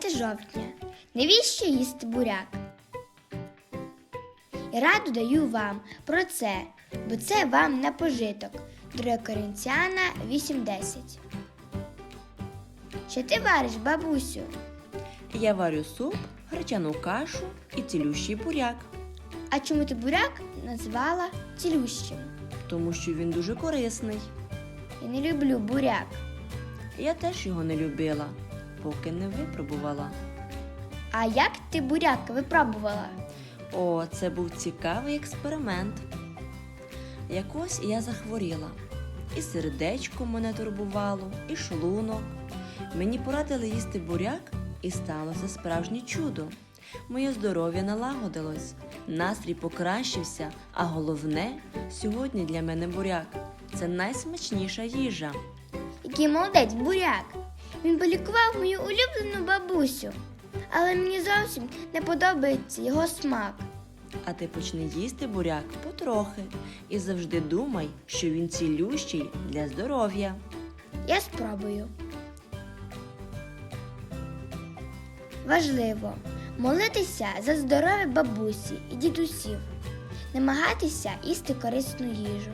5 жовтня. Навіщо їсти буряк? І раду даю вам про це, бо це вам на пожиток. 2 Коринтяна 8.10. Що ти вариш, бабусю? Я варю суп, гречану кашу і цілющий буряк, А чому ти буряк назвала цілющим? тому що він дуже корисний. Я не люблю буряк. Я теж його не любила, поки не випробувала. А як ти буряк випробувала? О, це був цікавий експеримент. Якось я захворіла. І сердечко мене турбувало, і шлунок. Мені порадили їсти буряк, і сталося справжнє чудо. Моє здоров'я налагодилось, настрій покращився, а головне, сьогодні для мене буряк це найсмачніша їжа. Який молодець буряк. Він полікував мою улюблену бабусю. Але мені зовсім не подобається його смак. А ти почни їсти буряк потрохи і завжди думай, що він цілющий для здоров'я. Я спробую. Важливо молитися за здоров'я бабусі і дідусів, намагатися їсти корисну їжу.